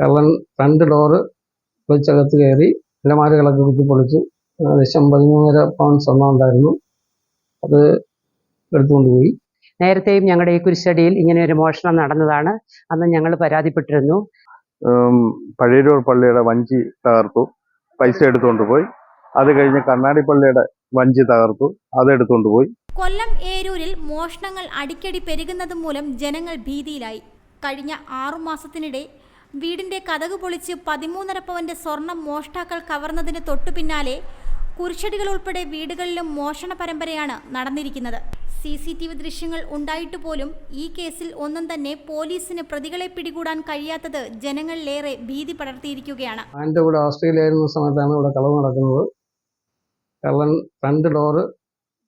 കള്ളൻ front door പൊളിച്ചകത്ത് കയറി അലമാരകളൊക്കെ കുത്തിപ്പൊളിച്ച് ഏകദേശം പതിമൂന്നര പവൻ സ്വർണം ഉണ്ടായിരുന്നു. അത് എടുത്തുകൊണ്ട് പോയി. നേരത്തെയും ഞങ്ങളുടെ ഈ കുരിശടിയിൽ ഇങ്ങനെ ഒരു മോഷണം നടന്നതാണ്. അന്ന് ഞങ്ങൾ പരാതിപ്പെട്ടിരുന്നു. പഴയരൂർ പള്ളിയുടെ വഞ്ചി തകർത്തു. പൈസ എടുത്തുകൊണ്ട് പോയി. അത് കഴിഞ്ഞ് കണ്ണാടി പള്ളിയുടെ വഞ്ചി തകർത്തു. അത് എടുത്തുകൊണ്ട് പോയി. കൊല്ലം ഏരൂരിൽ മോഷണങ്ങൾ അടിക്കടി പെരുകുന്നത് മൂലം ജനങ്ങൾ ഭീതിയിലായി. കഴിഞ്ഞ ആറുമാസത്തിനിടെ വീടിന്റെ കതക് പൊളിച്ച് പതിമൂന്നര പവന്റെ സ്വർണം മോഷ്ടാക്കൾ കവർന്നതിന് തൊട്ടു പിന്നാലെ കുരിശടികൾ ഉൾപ്പെടെ വീടുകളിലും മോഷണ പരമ്പരയാണ് നടന്നിരിക്കുന്നത്. സി സി ടി വി ദൃശ്യങ്ങൾ ഉണ്ടായിട്ട് പോലും ഈ കേസിൽ ഒന്നും തന്നെ പോലീസിന് പ്രതികളെ പിടികൂടാൻ കഴിയാത്തത് ജനങ്ങളിലേറെ ഭീതി പടർത്തിയിരിക്കുകയാണ്. എന്റെ കൂടെ ഓസ്ട്രേലിയയിലായിരുന്ന സമയത്താണ് ഇവിടെ കളവ് നടക്കുന്നത്. കള്ളൻ രണ്ട് ഡോറ്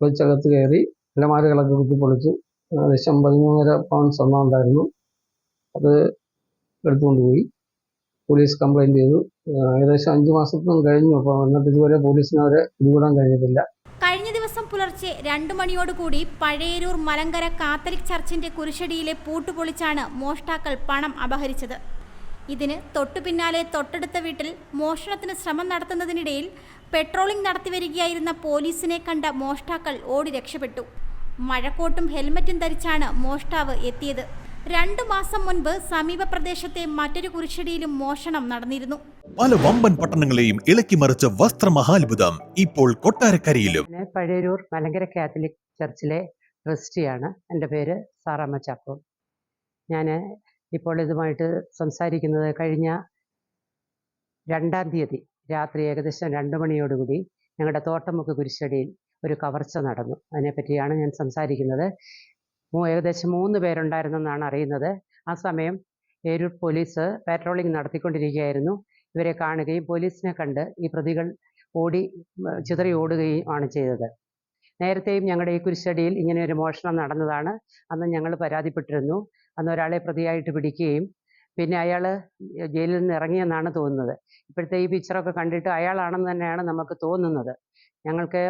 പൊളിച്ചകത്ത് കയറി അലമാരകളൊക്കെ കുത്തിപ്പൊളിച്ച് ഏകദേശം പതിമൂന്നര പവൻ സ്വർണം ഉണ്ടായിരുന്നു. അത് എടുത്തുകൊണ്ട് പോയി പോലീസ് കംപ്ലൈന്റ് ചെയ്തു. ഏകദേശം അഞ്ച് മാസത്തിനും കഴിഞ്ഞു. അപ്പോൾ എന്നിട്ട് ഇതുവരെ പോലീസിന് അവരെ പിടികൂടാൻ കഴിഞ്ഞിട്ടില്ല. കഴിഞ്ഞ ദിവസം പുലർച്ചെ രണ്ടു മണിയോടുകൂടി പഴയരൂർ മലങ്കര കാത്തലിക് ചർച്ചിന്റെ കുരിശടിയിലെ പൂട്ടുപൊളിച്ചാണ് മോഷ്ടാക്കൾ പണം അപഹരിച്ചത്. ഇതിന് തൊട്ടു പിന്നാലെ തൊട്ടടുത്ത വീട്ടിൽ മോഷണത്തിന് ശ്രമം നടത്തുന്നതിനിടയിൽ പെട്രോളിംഗ് നടത്തിവരികയായിരുന്ന പോലീസിനെ കണ്ട മോഷ്ടാക്കൾ ഓടി രക്ഷപ്പെട്ടു. മഴക്കോട്ടും ഹെൽമറ്റും ധരിച്ചാണ് മോഷ്ടാവ് എത്തിയത്. രണ്ടു മാസം മുൻപ് സമീപ പ്രദേശത്തെ മറ്റൊരു കുരിശടിയിലും മോഷണം നടന്നിരുന്നു. പല വമ്പൻ പട്ടണങ്ങളെയും ഇളക്കി മറിച്ച വസ്ത്രമഹാത്ഭുതം ഇപ്പോൾ കൊട്ടാരക്കരയിലും. ഞാൻ പഴയൂർ മലങ്കര കാത്തലിക് ചർച്ചിലെ ട്രസ്റ്റിയാണ്. എന്റെ പേര് സാറാമ്മ ചാക്കോ ഞാൻ ഇപ്പോൾ ഇതുമായിട്ട് സംസാരിക്കുന്നത് കഴിഞ്ഞ രണ്ടാം തീയതി രാത്രി ഏകദേശം രണ്ട് മണിയോടുകൂടി ഞങ്ങളുടെ തോട്ടമുക്ക് കുരിശടിയിൽ ഒരു കവർച്ച നടന്നു. അതിനെപ്പറ്റിയാണ് ഞാൻ സംസാരിക്കുന്നത്. ഏകദേശം മൂന്ന് പേരുണ്ടായിരുന്നെന്നാണ് അറിയുന്നത്. ആ സമയം ഏരൂർ പോലീസ് പാട്രോളിംഗ് നടത്തിക്കൊണ്ടിരിക്കുകയായിരുന്നു. ഇവരെ കാണുകയും പോലീസിനെ കണ്ട് ഈ പ്രതികൾ ഓടി ചിതറി ഓടുകയും ആണ് ചെയ്തത്. നേരത്തെയും ഞങ്ങളുടെ ഈ കുരിശടിയിൽ ഇങ്ങനെ ഒരു മോഷണം നടന്നതാണ്. അന്ന് ഞങ്ങൾ പരാതിപ്പെട്ടിരുന്നു. അന്ന് ഒരാളെ പ്രതിയായിട്ട് പിടിക്കുകയും പിന്നെ അയാൾ ജയിലിൽ നിന്ന് ഇറങ്ങിയെന്നാണ് തോന്നുന്നത്. ഇപ്പോഴത്തെ ഈ പിക്ചറൊക്കെ കണ്ടിട്ട് അയാളാണെന്ന് തന്നെയാണ് നമുക്ക് തോന്നുന്നത്. ഞങ്ങൾക്ക്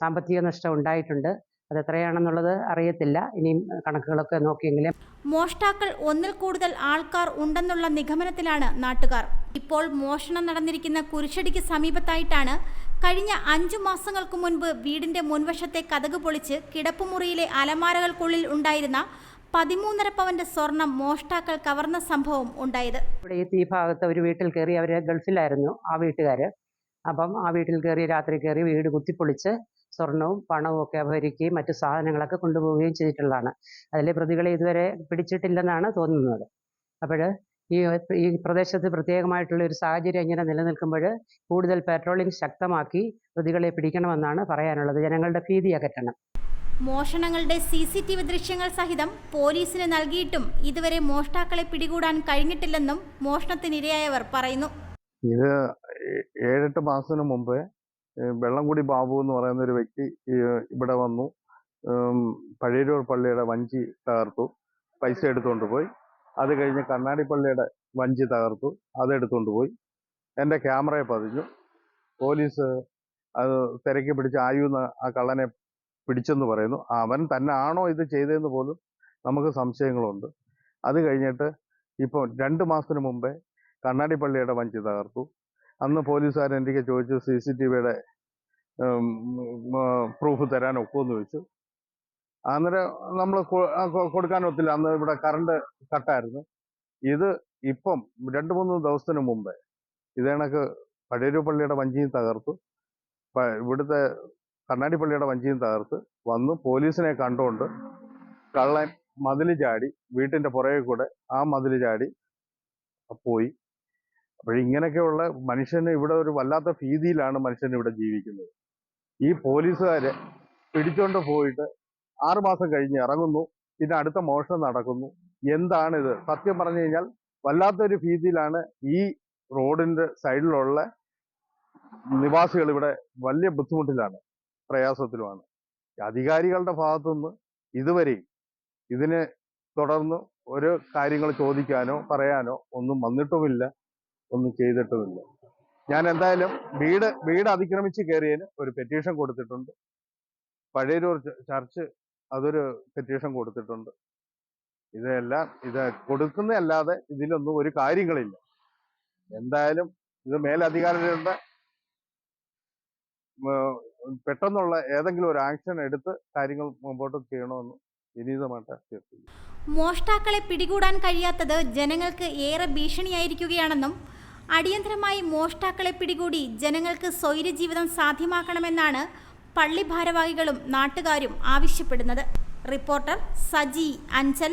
സാമ്പത്തിക നഷ്ടം ഉണ്ടായിട്ടുണ്ട്. അത് എത്രയാണെന്നുള്ളത് അറിയത്തില്ല. ഇനിയും കണക്കുകളൊക്കെ നോക്കിയെങ്കിലും മോഷ്ടാക്കൾ ഒന്നിൽ കൂടുതൽ ആൾക്കാർ ഉണ്ടെന്നുള്ള നിഗമനത്തിലാണ് നാട്ടുകാർ. ഇപ്പോൾ മോഷണം നടന്നിരിക്കുന്ന കുരിശടിക്ക് സമീപത്തായിട്ടാണ് കഴിഞ്ഞ അഞ്ചു മാസങ്ങൾക്ക് മുൻപ് വീടിന്റെ മുൻവശത്തെ കതക് പൊളിച്ച് കിടപ്പുമുറിയിലെ അലമാരകൾക്കുള്ളിൽ ഉണ്ടായിരുന്ന പതിമൂന്നര പവന്റെ സ്വർണം മോഷ്ടാക്കൾ കവർന്ന സംഭവം ഉണ്ടായത്. ഇവിടെ ഈ തീ ഭാഗത്ത് ഒരു വീട്ടിൽ കയറി അവർ ഗൾഫിലായിരുന്നു ആ വീട്ടുകാർ അപ്പം ആ വീട്ടിൽ കയറി രാത്രി കയറി വീട് കുത്തിപ്പൊളിച്ച് സ്വർണവും പണവും ഒക്കെ അപഹരിക്കുകയും മറ്റു സാധനങ്ങളൊക്കെ കൊണ്ടുപോവുകയും ചെയ്തിട്ടുള്ളതാണ്. അതിലെ പ്രതികളെ ഇതുവരെ പിടിച്ചിട്ടില്ലെന്നാണ് തോന്നുന്നത്. അപ്പോൾ ഈ ഈ പ്രദേശത്ത് പ്രത്യേകമായിട്ടുള്ള ഒരു സാഹചര്യം ഇങ്ങനെ നിലനിൽക്കുമ്പോൾ കൂടുതൽ പെട്രോളിംഗ് ശക്തമാക്കി പ്രതികളെ പിടിക്കണമെന്നാണ് പറയാനുള്ളത്. ജനങ്ങളുടെ ഭീതി അകറ്റണം. മോഷണങ്ങളുടെ സി സി ടി വി ദൃശ്യങ്ങൾ സഹിതം പോലീസിന് നൽകിയിട്ടും ഇതുവരെ മോഷ്ടാക്കളെ പിടികൂടാൻ കഴിഞ്ഞിട്ടില്ലെന്നും മോഷണത്തിനിരയായവർ പറയുന്നു. ഇത് ഏഴെട്ട് മാസത്തിന് മുമ്പ് വെള്ളംകുടി ബാബു എന്ന് പറയുന്ന ഒരു വ്യക്തി ഇവിടെ വന്നു. പഴയരൂർ പള്ളിയുടെ വഞ്ചി തകർത്തു. പൈസ എടുത്തുകൊണ്ട് പോയി. അത് കഴിഞ്ഞ് കണ്ണാടി പള്ളിയുടെ വഞ്ചി തകർത്തു. അത് എടുത്തുകൊണ്ട് പോയി. എന്റെ ക്യാമറയെ പതിഞ്ഞു. പോലീസ് അത് തിരക്കി പിടിച്ച് ആയുന്ന ആ കള്ളനെ പിടിച്ചെന്ന് പറയുന്നു. അവൻ തന്നെ ആണോ ഇത് ചെയ്തതെന്ന് പോലും നമുക്ക് സംശയങ്ങളുണ്ട്. അത് കഴിഞ്ഞിട്ട് ഇപ്പോൾ രണ്ട് മാസത്തിന് മുമ്പേ കണ്ണാടി പള്ളിയുടെ വഞ്ചി തകർത്തു. അന്ന് പോലീസുകാരൻ എനിക്ക് ചോദിച്ചു? സി സി ടി വിയുടെ പ്രൂഫ് തരാൻ ഒക്കുമെന്ന് ചോദിച്ചു. അന്നേരം നമ്മൾ കൊടുക്കാൻ ഒത്തില്ല. അന്ന് ഇവിടെ കറണ്ട് കട്ടായിരുന്നു. ഇത് ഇപ്പം രണ്ട് മൂന്ന് ദിവസത്തിന് മുമ്പേ ഇത് കണക്ക് പള്ളിയുടെ വഞ്ചിയും തകർത്തു. ഇവിടുത്തെ കണ്ണാടി പള്ളിയുടെ വഞ്ചിയും തകർത്ത് വന്ന് പോലീസിനെ കണ്ടുകൊണ്ട് കള്ളൻ മതിൽ ചാടി വീട്ടിന്റെ പുറകെ കൂടെ ആ മതിൽ ചാടി പോയി. അപ്പോൾ ഇങ്ങനെയൊക്കെയുള്ള മനുഷ്യന് ഇവിടെ ഒരു വല്ലാത്ത ഭീതിയിലാണ് മനുഷ്യൻ ഇവിടെ ജീവിക്കുന്നത്. ഈ പോലീസുകാരെ പിടിച്ചോണ്ട് പോയിട്ട് ആറുമാസം കഴിഞ്ഞ് ഇറങ്ങുന്നു. പിന്നെ അടുത്ത മോഷണം നടക്കുന്നു. എന്താണിത്? സത്യം പറഞ്ഞു കഴിഞ്ഞാൽ വല്ലാത്തൊരു ഭീതിയിലാണ് ഈ റോഡിന്റെ സൈഡിലുള്ള നിവാസികൾ ഇവിടെ വലിയ ബുദ്ധിമുട്ടിലാണ് പ്രയാസത്തിലുമാണ്. അധികാരികളുടെ ഭാഗത്തുനിന്ന് ഇതുവരെയും ഇതിനെ തുടർന്ന് ഒരു കാര്യങ്ങൾ ചോദിക്കാനോ പറയാനോ ഒന്നും വന്നിട്ടുമില്ല. ഒന്നും ചെയ്തിട്ടുമില്ല. ഞാൻ എന്തായാലും വീട് വീട് അതിക്രമിച്ച് കയറിയതിന് ഒരു പെറ്റീഷൻ കൊടുത്തിട്ടുണ്ട്. പഴയരൂർ ചർച്ച് അതൊരു പെറ്റീഷൻ കൊടുത്തിട്ടുണ്ട്. ഇതെല്ലാം ഇത് കൊടുക്കുന്നതല്ലാതെ ഇതിലൊന്നും ഒരു കാര്യങ്ങളില്ല. എന്തായാലും ഇത് മേലധികാരികളുടെ പെട്ടെന്നുള്ള ഏതെങ്കിലും ഒരു ആക്ഷൻ എടുത്ത് കാര്യങ്ങൾ മുമ്പോട്ട് ചെയ്യണമെന്ന് മോഷ്ടാക്കളെ പിടികൂടാൻ കഴിയാത്തത് ജനങ്ങൾക്ക് ഏറെ ഭീഷണിയായിരിക്കുകയാണെന്നും അടിയന്തരമായി മോഷ്ടാക്കളെ പിടികൂടി ജനങ്ങൾക്ക് സ്വൈര്യജീവിതം സാധ്യമാക്കണമെന്നാണ് പള്ളി ഭാരവാഹികളും നാട്ടുകാരും ആവശ്യപ്പെടുന്നത്. Reporter Saji Anchal.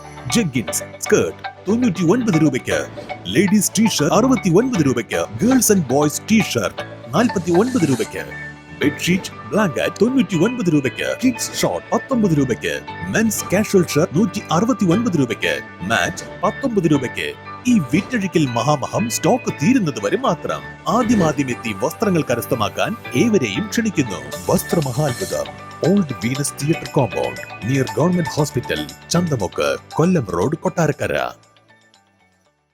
jeggings skirt തൊണ്ണൂറ്റി ഒൻപത് രൂപയ്ക്ക്. ലേഡീസ് ടീഷർട്ട് അറുപത്തി ഒൻപത് രൂപയ്ക്ക്. ഗേൾസ് ആൻഡ് ബോയ്സ് ടീഷർട്ട് നാൽപ്പത്തി ഒൻപത് രൂപയ്ക്ക്. ബെഡ്ഷീറ്റ് ബ്ലാങ്കറ്റ് തൊണ്ണൂറ്റി ഒൻപത് രൂപയ്ക്ക്. കിഡ്സ് ഷോർട്ട് പത്തൊമ്പത് രൂപയ്ക്ക്. മെൻസ് കാഷ്വൽ ഷർട്ട് നൂറ്റി അറുപത്തി ഒൻപത് രൂപയ്ക്ക്. മാറ്റ് പത്തൊമ്പത് രൂപയ്ക്ക്. ഈ വിറ്റഴിക്കൽ മഹാമഹം സ്റ്റോക്ക് തീരുന്നത് വരെ മാത്രം. ആദ്യമാദ്യം എത്തി വസ്ത്രങ്ങൾ കരസ്ഥമാക്കാൻ ഏവരെയും ക്ഷണിക്കുന്നു. വസ്ത്രമഹാത്ഭുതം. Old Venus theatre compound near government hospital Chanthamukku Kollam road Kottarakkara.